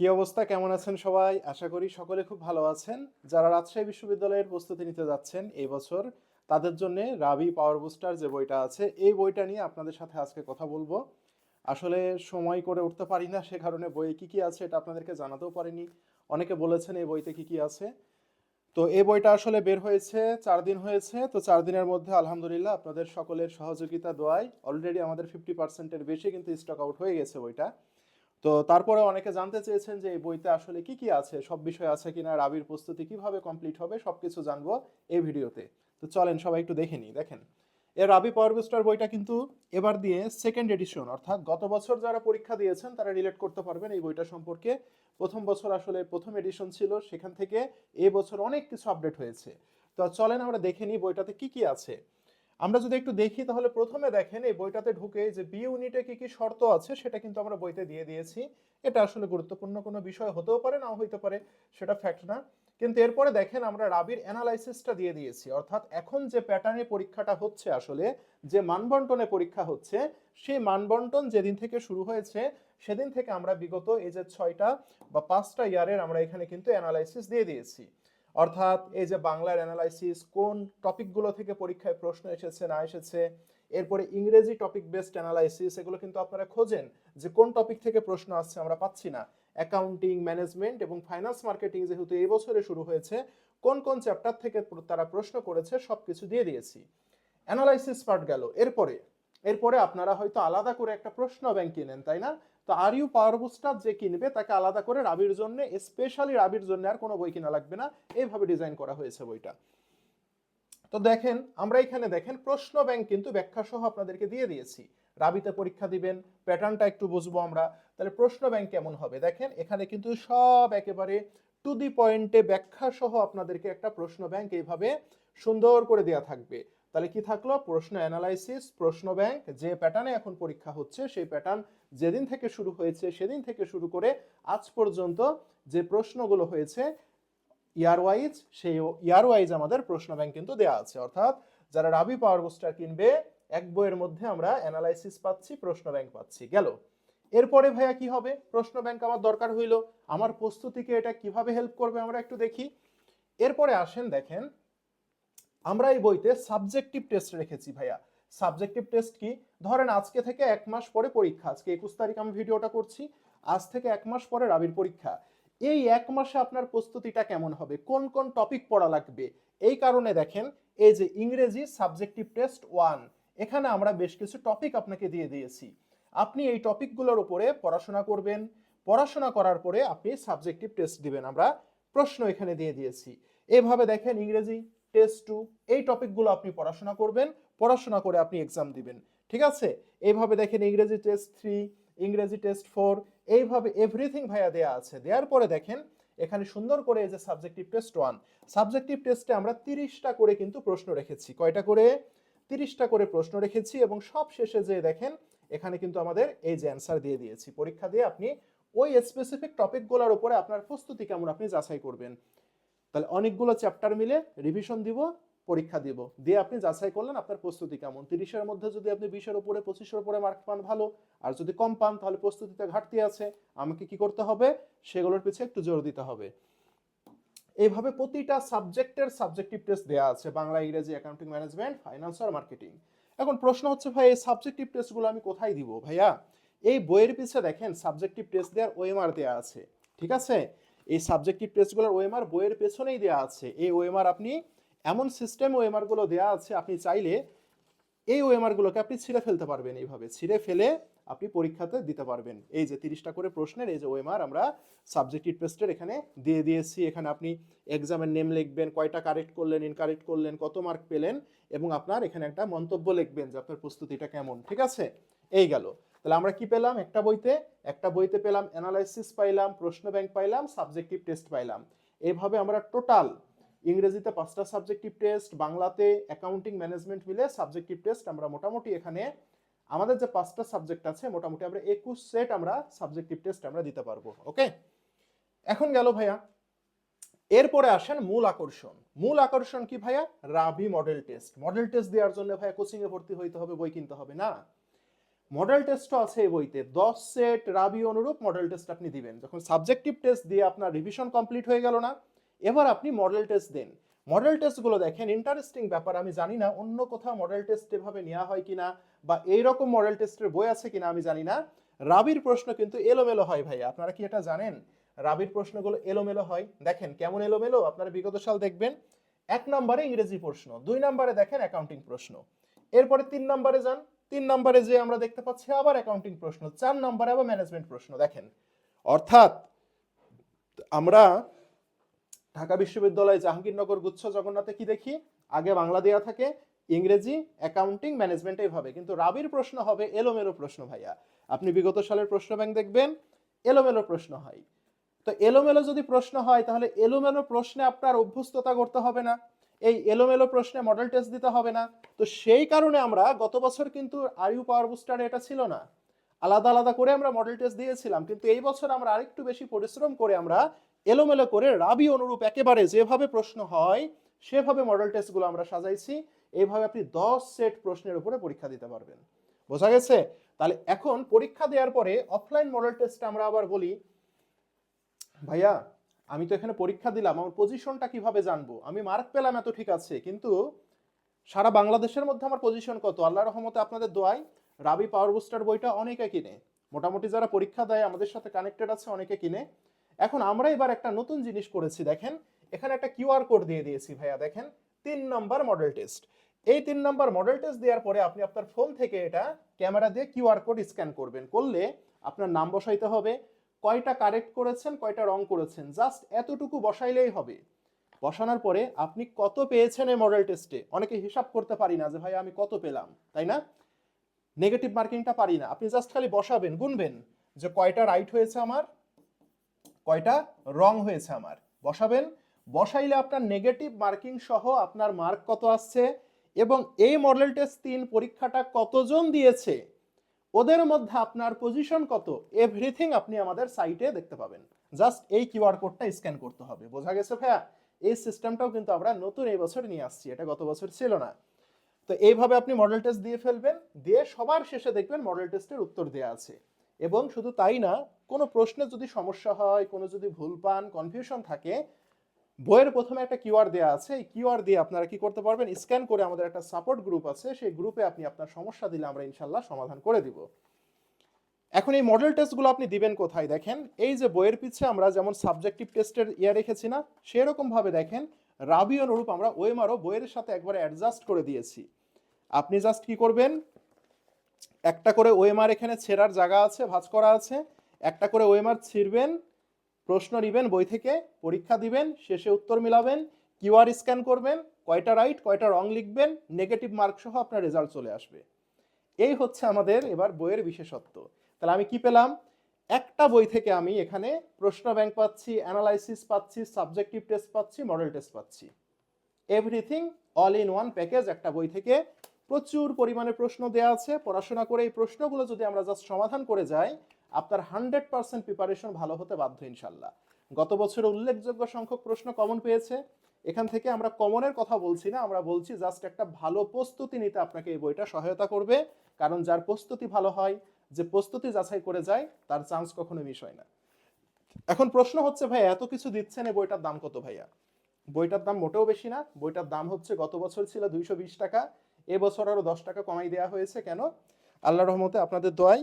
কি অবস্থা? কেমন আছেন সবাই? আশা করি সকলে খুব ভালো আছেন। যারা রাজশাহী বিশ্ববিদ্যালয়ের প্রস্তুতি নিতে যাচ্ছেন এই বছর, তাদের জন্য রাবি পাওয়ার বুস্টার যে বইটা আছে, এই বইটা নিয়ে আপনাদের সাথে আজকে কথা বলব। আসলে সময় করে উঠতে পারি না সে কারণে বইয়ে কি কি আছে এটা আপনাদেরকে জানাতেও পারিনি। অনেকে বলেছেন এই বইতে কি কি আছে। তো এই বইটা আসলে বের হয়েছে, চার দিন হয়েছে। তো চার দিনের মধ্যে আলহামদুলিল্লাহ আপনাদের সকলের সহযোগিতা, দোয়ায় অলরেডি আমাদের ফিফটি পার্সেন্টের বেশি কিন্তু স্টক আউট হয়ে গেছে বইটা। তো তারপরে অনেকে জানতে চেয়েছেন যে এই বইতে আসলে কি কি আছে, সব বিষয় আছে কিনা, রাবির প্রস্তুতি কীভাবে কমপ্লিট হবে, সবকিছু জানব এই ভিডিওতে। তো চলেন সবাই একটু দেখে নিই, দেখেন। এর রাবি পাওয়ার বুস্টার বইটা কিন্তু এবার দিয়ে সেকেন্ড এডিশন অর্থাৎ গত বছর যারা পরীক্ষা দিয়েছেন, তারা রিলেট করতে পারবেন এই বইটা সম্পর্কে। প্রথম বছর আসলে প্রথম এডিশন ছিল, সেখান থেকে এই বছর অনেক কিছু আপডেট হয়েছে। তো চলেন আমরা দেখে নিই বইটাতে কি কি আছে। আমরা যদি একটু দেখি, তাহলে প্রথমে দেখেন এই বইটাতে ঢুকে যে বি ইউনিটে কি কি শর্ত আছে, সেটা কিন্তু আমরা বইতে দিয়ে দিয়েছি। এটা আসলে গুরুত্বপূর্ণ কোনো বিষয় হতেও পারে, নাও হইতে পারে, সেটা ফ্যাক্ট না। কিন্তু এরপরে দেখেন আমরা রাবির অ্যানালাইসিসটা দিয়ে দিয়েছি। অর্থাৎ এখন যে প্যাটার্নে পরীক্ষাটা হচ্ছে আসলে, যে মানবন্টনে পরীক্ষা হচ্ছে, সেই মানবন্টন যেদিন থেকে শুরু হয়েছে, সেদিন থেকে আমরা বিগত এই যে ছয়টা বা পাঁচটা ইয়ারের আমরা এখানে কিন্তু অ্যানালাইসিস দিয়ে দিয়েছি। অর্থাৎ এই যে বাংলার অ্যানালাইসিস কোন টপিকগুলো থেকে পরীক্ষায় প্রশ্ন এসেছে, না এসেছে, এরপরে ইংরেজি টপিক বেসড অ্যানালাইসিস এগুলো কিন্তু আপনারা খোঁজেন যে কোন টপিক থেকে প্রশ্ন আসছে আমরা পাচ্ছি না। অ্যাকাউন্টিং ম্যানেজমেন্ট এবং ফাইন্যান্স মার্কেটিং যেহেতু এই বছরে শুরু হয়েছে, কোন কোন চ্যাপ্টার থেকে তারা প্রশ্ন করেছে সব কিছু দিয়ে দিয়েছি। অ্যানালাইসিস পার্ট গেল। এরপরে এরপরে আপনারা হয়তো আলাদা করে একটা প্রশ্ন ব্যাংক কিনেন, তাই না? তো আর ইউ পাওয়ার বুস্টার যে কিনবে, তাকে আলাদা করে রাবির জন্য স্পেশালি রাবির জন্য আর কোনো বই কিনা লাগবে না। এইভাবে ডিজাইন করা হয়েছে বইটা। তো দেখেন, আমরা এখানে দেখেন, প্রশ্ন ব্যাংক কিন্তু ব্যাখ্যা সহ আপনাদেরকে দিয়ে দিয়েছি। রাবিতে পরীক্ষা দিবেন প্যাটার্নটা একটু বুঝব আমরা। তাহলে প্রশ্ন ব্যাংক কেমন হবে? দেখেন, এখানে কিন্তু সব একেবারে টু দি পয়েন্টে ব্যাখ্যা সহ আপনাদেরকে একটা প্রশ্ন ব্যাংক এইভাবে সুন্দর করে দেয়া থাকবে। তাহলে কি থাকল? প্রশ্ন অ্যানালাইসিস প্রশ্ন ব্যাংক যে প্যাটার্নে এখন পরীক্ষা হচ্ছে, সেই প্যাটার্ন যেদিন থেকে শুরু হয়েছে, সেদিন থেকে শুরু করে আজ পর্যন্ত যে প্রশ্নগুলো হয়েছে ইয়ার ওয়াইজ সেই ইয়ার ওয়াইজ আমাদের প্রশ্ন ব্যাংক কিন্তু দেওয়া আছে। অর্থাৎ যারা রাবি পাওয়ার বুস্টার কিনবে, এক বইয়ের মধ্যে আমরা অ্যানালাইসিস পাচ্ছি, প্রশ্ন ব্যাংক পাচ্ছি। গেল। এরপরে ভাইয়া কি হবে? প্রশ্ন ব্যাংক আমার দরকার হইল। আমার প্রস্তুতিকে এটা কীভাবে হেল্প করবে আমরা একটু দেখি। এরপরে আসেন, দেখেন আমরা এই বইতে সাবজেক্টিভ টেস্ট রেখেছি ভাইয়া। সাবজেক্টিভ টেস্ট কি? ধরেন আজকে থেকে এক মাস পরে পরীক্ষা, আজকে একুশ তারিখ আমি ভিডিওটা করছি, আজ থেকে এক মাস পরে রাবির পরীক্ষা। এই এক মাসে আপনার প্রস্তুতিটা কেমন হবে? কোন কোন টপিক পড়া লাগবে? এই কারণে দেখেন, এই যে ইংরেজি সাবজেক্টিভ টেস্ট ওয়ান এখানে আমরা বেশ কিছু টপিক আপনাকে দিয়ে দিয়েছি। আপনি এই টপিকগুলোর উপরে পড়াশোনা করবেন, পড়াশোনা করার পরে আপনি সাবজেক্টিভ টেস্ট দিবেন। আমরা প্রশ্ন এখানে দিয়ে দিয়েছি। এভাবে দেখেন ইংরেজি টেস্ট টু এই টপিকগুলো আপনি পড়াশোনা করবেন, পড়াশোনা করে আপনি এক্সাম দিবেন। ঠিক আছে? এইভাবে দেখেন ইংরেজি টেস্ট থ্রি ইংরেজি টেস্ট ফোর এইভাবে এভরিথিং ভাইয়া দেয়া আছে। দেওয়ার পরে দেখেন, এখানে সুন্দর করে এই যে সাবজেক্টিভ টেস্ট ওয়ান সাবজেক্টিভ টেস্টে আমরা তিরিশটা করে কিন্তু প্রশ্ন রেখেছি। কয়টা করে? তিরিশটা করে প্রশ্ন রেখেছি এবং সব শেষে যে দেখেন, এখানে কিন্তু আমাদের এই যে অ্যান্সার দিয়ে দিয়েছি। পরীক্ষা দিয়ে আপনি ওই স্পেসিফিক টপিকগুলোর উপরে আপনার প্রস্তুতি কেমন আপনি যাচাই করবেন। তাহলে অনেকগুলো চ্যাপ্টার মিলে রিভিশন দিব, পরীক্ষা দিব। দিয়ে আপনি যাচাই করলেন আপনার প্রস্তুতি কেমন। তিরিশের মধ্যে যদি আপনি বিশের উপরে, পঁচিশের উপরে মার্ক পান, ভালো। আর যদি কম পান, তাহলে প্রস্তুতিতে ঘাটতি আছে। আমাকে কি করতে হবে? সেগুলোর পিছিয়ে একটু জোর দিতে হবে। এইভাবে প্রতিটা সাবজেক্টের সাবজেক্টিভ টেস্ট দেওয়া আছে। বাংলা, ইংরেজি অ্যাকাউন্টিং ম্যানেজমেন্ট ফাইন্যান্স আর মার্কেটিং এখন প্রশ্ন হচ্ছে, ভাই, এই সাবজেক্টিভ টেস্টগুলো আমি কোথায় দিব, ভাইয়া? এই বইয়ের পিছিয়ে দেখেন সাবজেক্টিভ টেস্ট দেওয়ার ওএমআর দেওয়া আছে। ঠিক আছে? এই সাবজেক্টিভ টেস্টগুলোর ওএমআর বইয়ের পেছনেই দেওয়া আছে। এই ওএমআর আপনি এমন সিস্টেম ওএমআরগুলো দেওয়া আছে, আপনি চাইলে এই ওএমআর গুলোকে আপনি ছিঁড়ে ফেলতে পারবেন এইভাবে। ছিঁড়ে ফেলে আপনি পরীক্ষাতে দিতে পারবেন। এই যে তিরিশটা করে প্রশ্নের, এই যে ওএমআর আমরা সাবজেক্টিভ টেস্টের এখানে দিয়ে দিয়েছি। এখানে আপনি এক্সামের নেম লিখবেন, কয়টা কারেক্ট করলেন ইনকারেক্ট করলেন, কত মার্ক পেলেন এবং আপনার এখানে একটা মন্তব্য লিখবেন যে আপনার প্রস্তুতিটা কেমন, ঠিক আছে? এই গেল। তাহলে আমরা কি পেলাম? একটা বইতে একটা বইতে পেলাম অ্যানালাইসিস পাইলাম, প্রশ্ন ব্যাংক পাইলাম সাবজেক্টিভ টেস্ট পাইলাম। এভাবে আমরা টোটাল ইংরেজিতে পাঁচটা সাবজেক্টিভ টেস্ট বাংলাতে অ্যাকাউন্টিং ম্যানেজমেন্ট মিলে সাবজেক্টিভ টেস্ট আমরা মোটামুটি এখানে, আমাদের যে পাঁচটা সাবজেক্ট আছে, মোটামুটি আমরা একুশ সেট আমরা সাবজেক্টিভ টেস্ট আমরা দিতে পারব ওকে এখন গেল ভাইয়া। এরপরে আসেন মূল আকর্ষণ। মূল আকর্ষণ কি ভাইয়া? রাবি মডেল টেস্ট মডেল টেস্ট দেওয়ার জন্য ভাইয়া কোচিংয়ে ভর্তি হইতে হবে, বই কিনতে হবে, না? মডেল টেস্টও আছে এই বইতে। দশ সেট রাবি অনুরূপ মডেল টেস্ট আপনি দিবেন। যখন সাবজেক্টিভ টেস্ট দিয়ে আপনার রিভিশন কমপ্লিট হয়ে গেল না, এবার আপনি মডেল টেস্ট দেন। মডেল টেস্টগুলো দেখেন ইন্টারেস্টিং ব্যাপার, আমি জানি না অন্য কোথাও মডেল টেস্ট এভাবে নেওয়া হয় কিনা, বা এইরকম মডেল টেস্টের বই আছে কিনা, আমি জানি না। রাবির প্রশ্ন কিন্তু এলোমেলো হয় ভাই আপনারা কি এটা জানেন? রাবির প্রশ্নগুলো এলোমেলো হয়। দেখেন কেমন এলোমেলো, আপনারা বিগত সাল দেখবেন। এক নম্বরে ইংরেজি প্রশ্ন, দুই নম্বরে দেখেন অ্যাকাউন্টিং প্রশ্ন। এরপরে তিন নম্বরে যান তিন নম্বরে যে আমরা দেখতে পাচ্ছি আবার অ্যাকাউন্টিং প্রশ্ন, চার নম্বরে আবার ম্যানেজমেন্ট প্রশ্ন, দেখেন। অর্থাৎ আমরা ঢাকা বিশ্ববিদ্যালয়ে জাহাঙ্গীরনগর গুচ্ছ জগন্নাথে কি দেখি? আগে বাংলা দেয়া থাকে, ইংরেজি অ্যাকাউন্টিং ম্যানেজমেন্ট এইভাবে। কিন্তু রাবির প্রশ্ন হবে এলোমেলো প্রশ্ন, ভাইয়া। আপনি বিগত সালের প্রশ্ন ব্যাংক দেখবেন, এলোমেলো প্রশ্ন হয়। তো এলোমেলো যদি প্রশ্ন হয়, তাহলে এলোমেলো প্রশ্নে আপনার অভ্যস্ততা করতে হবে না। এই এলোমেলো প্রশ্নে মডেল টেস্ট দিতে হবে না। তো সেই কারণে আমরা গত বছর কিন্তু আরইউ পাওয়ার বুস্টার এটা ছিল না। আলাদা আলাদা করে আমরা মডেল টেস্ট দিয়েছিলাম, কিন্তু এই বছর আমরা আরেকটু বেশি পরিশ্রম করে আমরা এলোমেলো করে রাবি অনুরূপ একেবারে যেভাবে প্রশ্ন হয়, সেভাবে মডেল টেস্টগুলো আমরা সাজাইছি। এইভাবে আপনি দশ সেট প্রশ্নের উপরে পরীক্ষা দিতে পারবেন। বোঝা গেছে? তাহলে এখন পরীক্ষা দেওয়ার পরে অফলাইন মডেল টেস্ট আমরা আবার বলি। ভাইয়া আমি তো এখানে পরীক্ষা দিলাম, আমার পজিশনটা কীভাবে জানব? আমি মার্ক পেলাম এত ঠিক আছে, কিন্তু সারা বাংলাদেশের মধ্যে আমার পজিশন কত? আল্লাহ রহমতে আপনাদের দোয়াই রাবি পাওয়ার বুস্টার বইটা অনেকে কিনে। মোটামুটি যারা পরীক্ষা দেয়, আমাদের সাথে কানেক্টেড আছে, অনেকে কিনে। এখন আমরা এবার একটা নতুন জিনিস করেছি, দেখেন। এখানে একটা কিউআর কোড দিয়ে দিয়েছি ভাইয়া, দেখেন। তিন নম্বর মডেল টেস্ট এই তিন নম্বর মডেল টেস্ট দেওয়ার পরে আপনি আপনার ফোন থেকে এটা ক্যামেরা দিয়ে কিউআর কোড স্ক্যান করবেন। করলে আপনার নাম বসাইতে হবে কয়টা কারেক্ট করেছেন, কয়টা রং করেছেন? জাস্ট এতটুকু বসাইলেই হবে। বসানোর পরে আপনি কত পেয়েছেন এই মডেল টেস্টে অনেকে হিসাব করতে পারি না যে, ভাই, আমি কত পেলাম? তাই না? নেগেটিভ মার্কিংটা পারি না। আপনি জাস্ট খালি বসাবেন, গুনবেন যে, কয়টা রাইট হয়েছে আমার? কয়টা রং হয়েছে আমার? বসাবেন। বসাইলে আপনার নেগেটিভ মার্কিং সহ আপনার মার্ক কত আসছে? এবং এই মডেল টেস্ট তিন পরীক্ষাটা কতজন দিয়েছে? ওদের মধ্যে আপনার পজিশন কত? এভরিথিং আপনি আমাদের সাইটে দেখতে পাবেন। জাস্ট এই কিউআর কোডটা স্ক্যান করতে হবে। বোঝা গেছে ভাইয়া? এই সিস্টেমটাও কিন্তু আমরা নতুন এই বছর নিয়ে আসছি। এটা গত বছর ছিল না। তো এইভাবে আপনি মডেল টেস্ট দিয়ে ফেলবেন। দিয়ে সবার শেষে দেখবেন মডেল টেস্টের উত্তর দেওয়া আছে। এবং শুধু তাই না, কোনো প্রশ্নে যদি সমস্যা হয়, কোনো যদি ভুল পান কনফিউশন থাকে বইয়ের প্রথমে একটা কিউআর দেওয়া আছে। এই কিউআর দিয়ে আপনারা কি করতে পারবেন? স্ক্যান করে আমাদের একটা সাপোর্ট গ্রুপ আছে। সেই গ্রুপে আপনি আপনার সমস্যা দিলে আমরা ইনশাল্লাহ সমাধান করে দিব। এখন এই মডেল টেস্টগুলো আপনি দিবেন কোথায় দেখেন? এই যে বইয়ের পিছে আমরা যেমন সাবজেক্টিভ টেস্টের ইয়ে রেখেছি না, সেরকমভাবে দেখেন রাবি অনুরূপ আমরা ওয়েমারও বইয়ের সাথে একবারে অ্যাডজাস্ট করে দিয়েছি। আপনি জাস্ট কি করবেন? একটা করে ওয়েমার এখানে ছেঁড়ার জায়গা আছে, ভাঁজ করা আছে। একটা করে ওয়েমার ছিঁড়বেন। প্রশ্ন নিবেন, বই থেকে পরীক্ষা দিবেন, শেষে উত্তর মিলাবেন কিউআর স্ক্যান করবেন, কয়টা রাইট, কয়টা রং লিখবেন, নেগেটিভ মার্ক সহ আপনার রেজাল্ট চলে আসবে। এই হচ্ছে আমাদের এবার বইয়ের বিশেষত্ব। তাহলে আমি কি পেলাম? একটা বই থেকে আমি এখানে প্রশ্ন ব্যাংক পাচ্ছি, অ্যানালাইসিস পাচ্ছি, সাবজেক্টিভ টেস্ট পাচ্ছি, মডেল টেস্ট পাচ্ছি। Everything all in one package, একটা বই থেকে প্রচুর পরিমাণে প্রশ্ন দেওয়া আছে। পড়াশোনা করে এই প্রশ্নগুলো যদি আমরা জাস্ট সমাধান করে যাই আপনার হান্ড্রেড পার্সেন্ট প্রিপারেশন ভালো হতে বাধ্য ইনশাল্লাহ। গত বছর উল্লেখযোগ্য সংখ্যক প্রশ্ন কমন পেয়েছে। এখান থেকে আমরা কমনের কথা বলছি না, আমরা বলছি জাস্ট একটা ভালো প্রস্তুতি নিতে আপনাকে এই বইটা সহায়তা করবে। কারণ যার প্রস্তুতি ভালো হয়, যে প্রস্তুতি যাচাই করে যায়, তার চান্স কখনো মিস হয় না। এখন প্রশ্ন হচ্ছে, ভাই, এত কিছু দিচ্ছেন এই বইটার দাম কত ভাইয়া? বইটার দাম মোটেও বেশি না, বইটার দাম হচ্ছে গত বছর ছিল দুইশো বিশ টাকা এবছর আরও দশ টাকা কমাই দেওয়া হয়েছে। কেন? আল্লাহ রহমতে আপনাদের দোয়াই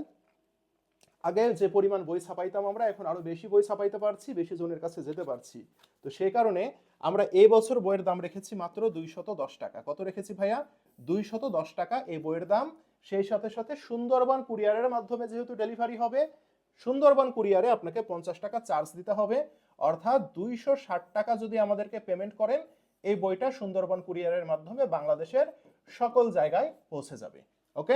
আগে যে পরিমাণ বই ছাপাইতাম আমরা, এখন আরও বেশি বই ছাপাইতে পারছি, বেশি জনের কাছে যেতে পারছি। তো সেই কারণে আমরা এই বছর বইয়ের দাম রেখেছি মাত্র দুইশত দশ টাকা। কত রেখেছি ভাইয়া? দুইশত দশ টাকা এই বইয়ের দাম। সেই সাথে সাথে সুন্দরবন কুরিয়ারের মাধ্যমে যেহেতু ডেলিভারি হবে, সুন্দরবন কুরিয়ারে আপনাকে পঞ্চাশ টাকা চার্জ দিতে হবে। অর্থাৎ দুইশো ষাট টাকা যদি আমাদেরকে পেমেন্ট করেন, এই বইটা সুন্দরবন কুরিয়ারের মাধ্যমে বাংলাদেশের সকল জায়গায় পৌঁছে যাবে। ওকে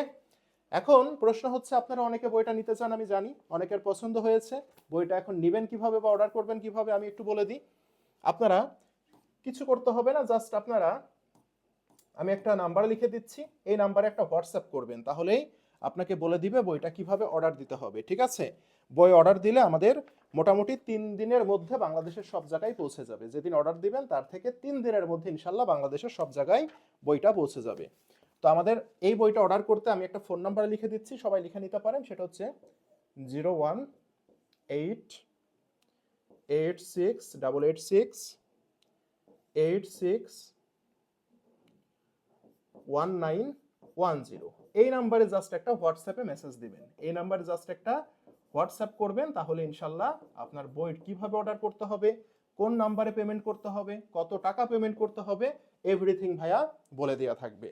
এখন প্রশ্ন হচ্ছে, আপনারা অনেকে বইটা নিতে চান, আমি জানি। অনেকের পছন্দ হয়েছে। বইটা এখন নেবেন কীভাবে বা অর্ডার করবেন কীভাবে, আমি একটু বলে দিই। আপনারা কিছু করতে হবে না জাস্ট আপনারা, আমি একটা নাম্বার লিখে দিচ্ছি। এই নাম্বারে একটা হোয়াটসঅ্যাপ করবেন, তাহলেই আপনাকে বলে দিবে বইটা কীভাবে অর্ডার দিতে হবে, ঠিক আছে? বই অর্ডার দিলে আমাদের মোটামুটি তিন দিনের মধ্যে বাংলাদেশের সব জায়গায় পৌঁছে যাবে। যেদিন অর্ডার দিবেন, তার থেকে তিন দিনের মধ্যে ইনশাল্লাহ বাংলাদেশের সব জায়গায় বইটা পৌঁছে যাবে। তো আমাদের এই বইটা অর্ডার করতে আমি একটা ফোন নাম্বার লিখে দিচ্ছি, সবাই লিখে নিতে পারেন, সেটা হচ্ছে zero one eight eight six double eight six eight six one nine one zero এই নাম্বারে জাস্ট একটা হোয়াটসঅ্যাপে মেসেজ দিবেন। এই নাম্বারে জাস্ট একটা হোয়াটসঅ্যাপ করবেন, তাহলে ইনশাল্লাহ আপনার বই কীভাবে অর্ডার করতে হবে, কোন নাম্বারে পেমেন্ট করতে হবে, কত টাকা পেমেন্ট করতে হবে এভরিথিং ভাইয়া বলে দেওয়া থাকবে।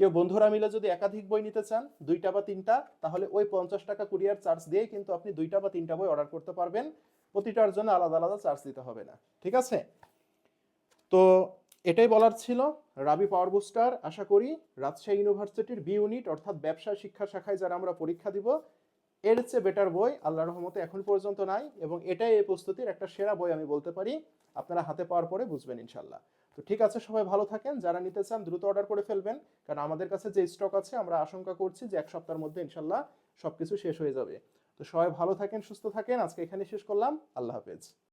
কেউ বন্ধুরা মিলে যদি একাধিক বই নিতে চান, দুইটা বা তিনটা, তাহলে ওই পঞ্চাশ টাকা কুরিয়ার চার্জ দিয়ে কিন্তু আপনি দুইটা বা তিনটা বই অর্ডার করতে পারবেন। প্রতিটার জন্য আলাদা আলাদা চার্জ দিতে হবে না, ঠিক আছে? তো এটাই বলার ছিল। রাবি পাওয়ার বুস্টার, আশা করি রাজশাহী ইউনিভার্সিটির বি ইউনিট অর্থাৎ ব্যবসা শিক্ষা শাখায় যারা আমরা পরীক্ষা দিব, এর চেয়ে বেটার বই আল্লাহর রহমতে এখন পর্যন্ত নাই এবং এটাই এই প্রস্তুতির একটা সেরা বই আমি বলতে পারি। আপনারা হাতে পাওয়ার পরে বুঝবেন ইনশাল্লাহ তো ঠিক আছে, সবাই ভালো থাকেন। যারা নিতে চান, দ্রুত অর্ডার করে ফেলবেন। কারণ আমাদের কাছে যে স্টক আছে, আমরা আশঙ্কা করছি যে এক সপ্তাহের মধ্যে ইনশাল্লাহ সবকিছু শেষ হয়ে যাবে। তো সবাই ভালো থাকেন, সুস্থ থাকেন। আজকে এখানে শেষ করলাম। আল্লাহ হাফেজ।